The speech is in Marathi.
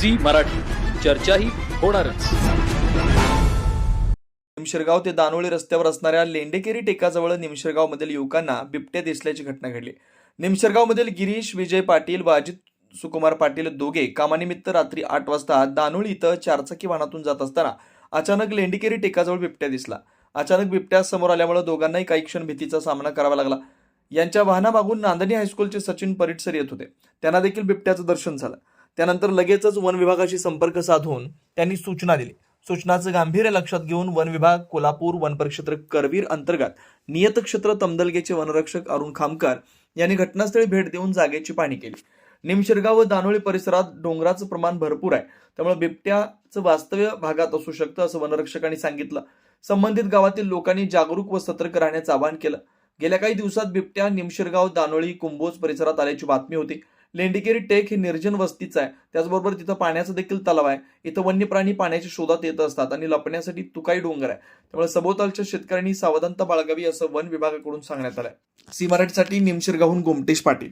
झी मराठी. चर्चाही होणारच. निमशिरगाव ते दानोळी रस्त्यावर असणाऱ्या लेंडेकेरी टेकाजवळ निमशिरगावमधील युवकांना बिबट्या दिसल्याची घटना घडली. निमशिरगावमधील गिरीश विजय पाटील व अजित सुकुमार पाटील दोघे कामानिमित्त रात्री आठ वाजता दानोळी इथं चारचाकी वाहनातून जात असताना अचानक लेंडीकेरी टेकाजवळ बिबट्या दिसला. अचानक बिबट्या समोर आल्यामुळे दोघांनाही काही क्षण भीतीचा सामना करावा लागला. यांच्या वाहनामागून नांदणी हायस्कूलचे सचिन परिटसर येत होते. त्यांना देखील बिबट्याचं दर्शन झालं. त्यानंतर लगेचच वन विभागाशी संपर्क साधून त्यांनी सूचना दिली. सूचनाचं गांभीर्य लक्षात घेऊन वन विभाग कोल्हापूर वन परिक्षेत्र करवीर अंतर्गत नियतक्षेत्र तमदलगेचे वनरक्षक अरुण खामकर यांनी घटनास्थळी भेट देऊन जागेची पाहणी केली. निमशिरगाव व दानोळी परिसरात डोंगराचं प्रमाण भरपूर आहे. त्यामुळे बिबट्याचं वास्तव्य भागात असू शकतं असं वनरक्षकांनी सांगितलं. संबंधित गावातील लोकांनी जागरूक व सतर्क राहण्याचं आवाहन केलं. गेल्या काही दिवसात बिबट्या निमशिरगाव दानोळी कुंभोज परिसरात आल्याची बातमी होती. लेंडिकेरी टेक हे निर्जन वस्तीचं आहे. त्याचबरोबर तिथं पाण्याचा देखील तलाव आहे. इथं वन्य प्राणी पाण्याच्या शोधात येत असतात आणि लपण्यासाठी तुकाई डोंगर आहे. त्यामुळे सभोवतालच्या शेतकऱ्यांनी सावधानता बाळगावी असं वन विभागाकडून सांगण्यात आलंय. सी मराठीसाठी निमशिरगाहून गोमटेश पाटील.